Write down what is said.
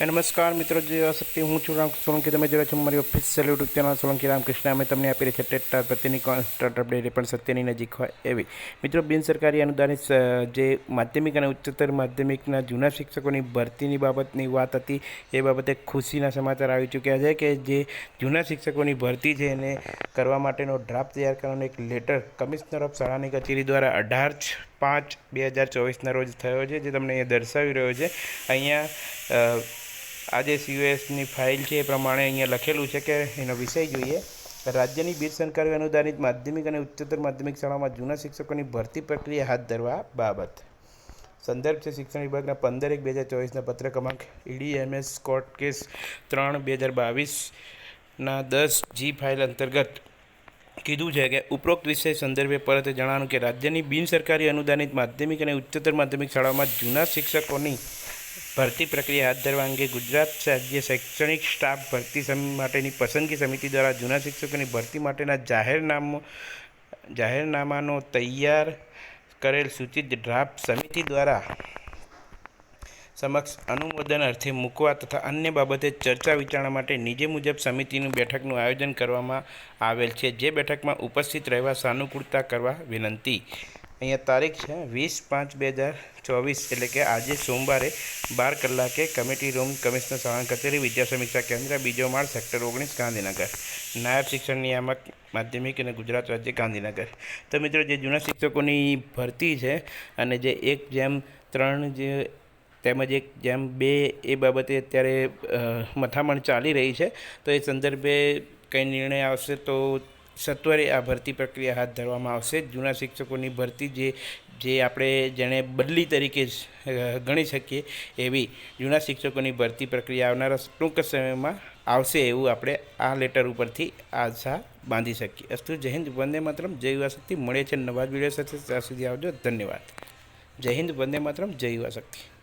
નમસ્કાર મિત્રો, જે શક્તિ હું છું, રામ સોલંકી, તમે જોડે છો મારી official YouTube channel Solanki Ramkrishna. અમે તમને આપી રહી છે ટેટા પ્રતિની કોન્સ્ટન્ટ અપડેટ પણ સત્યની નજીક હોય એવી. મિત્રો, બિન સરકારી અનુદાનિત જે માધ્યમિક અને ઉચ્ચતર માધ્યમિકના જૂના શિક્ષકોની ભરતીની બાબતની વાત હતી, એ બાબતે ખુશીના સમાચાર આવી ચૂક્યા છે કે જે જૂના શિક્ષકોની ભરતી છે એને કરવા માટેનો ડ્રાફ્ટ તૈયાર કરવાનો એક લેટર કમિશનર ઓફ શાળાની કચેરી દ્વારા અઢાર પાંચ બે હજાર ચોવીસના રોજ થયો છે, જે તમને અહીંયા દર્શાવી રહ્યો છે. અહીંયા આ જે સીયુએસની ફાઇલ છે એ પ્રમાણે અહીંયા લખેલું છે કે એનો વિષય જોઈએ. રાજ્યની બિન સરકારી અનુદાનિત માધ્યમિક અને ઉચ્ચતર માધ્યમિક શાળામાં જૂના શિક્ષકોની ભરતી પ્રક્રિયા હાથ ધરવા બાબત. સંદર્ભ છે શિક્ષણ વિભાગના પંદર એક બે હજાર ચોવીસના પત્ર ક્રમાંક ઈડીએમએસ કોર્ટ કેસ ત્રણ બે હજાર બાવીસના દસ જી ફાઇલ અંતર્ગત કીધું છે કે ઉપરોક્ત વિષય સંદર્ભે પરત જણાવ્યું કે રાજ્યની બિન સરકારી અનુદાનિત માધ્યમિક અને ઉચ્ચતર માધ્યમિક શાળાઓમાં જૂના શિક્ષકોની ભરતી પ્રક્રિયા હાથ ધરવા અંગે ગુજરાત રાજ્ય શૈક્ષણિક સ્ટાફ ભરતી માટેની પસંદગી સમિતિ દ્વારા જૂના શિક્ષકોની ભરતી માટેના જાહેરનામો, જાહેરનામાનો તૈયાર કરેલ સૂચિત ડ્રાફ્ટ સમિતિ દ્વારા સમક્ષ અનુમોદન અર્થે મૂકવા તથા અન્ય બાબતે ચર્ચા વિચારણા માટે નીચે મુજબ સમિતિની બેઠકનું આયોજન કરવામાં આવેલ છે. જે બેઠકમાં ઉપસ્થિત રહેવા સાનુકૂળતા કરવા વિનંતી. અહીંયા તારીખ છે વીસ પાંચ બે હજાર ચોવીસ, એટલે કે આજે સોમવારે બાર કલાકે કમિટી રૂમ કમિશનર શાળા કચેરી વિદ્યા સમીક્ષા કેન્દ્ર, બીજો માળ સેક્ટર ઓગણીસ, ગાંધીનગર. નાયબ શિક્ષણ નિયામક, માધ્યમિક અને ગુજરાત રાજ્ય, ગાંધીનગર. તો મિત્રો, જે જૂના શિક્ષકોની ભરતી છે અને જે એક જેમ ત્રણ જે તેમજ એક જેમ બે એ બાબતે અત્યારે મથામણ ચાલી રહી છે, તો એ સંદર્ભે કંઈ નિર્ણય આવશે તો સત્વરે આ ભરતી પ્રક્રિયા હાથ ધરવામાં આવશે. જૂના શિક્ષકોની ભરતી જે જે આપણે જેણે બદલી તરીકે ગણી શકીએ એવી જૂના શિક્ષકોની ભરતી પ્રક્રિયા આવનારા ટૂંક સમયમાં આવશે એવું આપણે આ લેટર ઉપરથી આશા બાંધી શકીએ. અસ્તુ, જય હિન્દ, વંદે માતરમ, જય યુવા શક્તિ. મળે છે નવા જ વીડિયો સાથે. ત્યાં સુધી આવજો. ધન્યવાદ. જય હિન્દ, વંદે માતરમ, જય યુવા શક્તિ.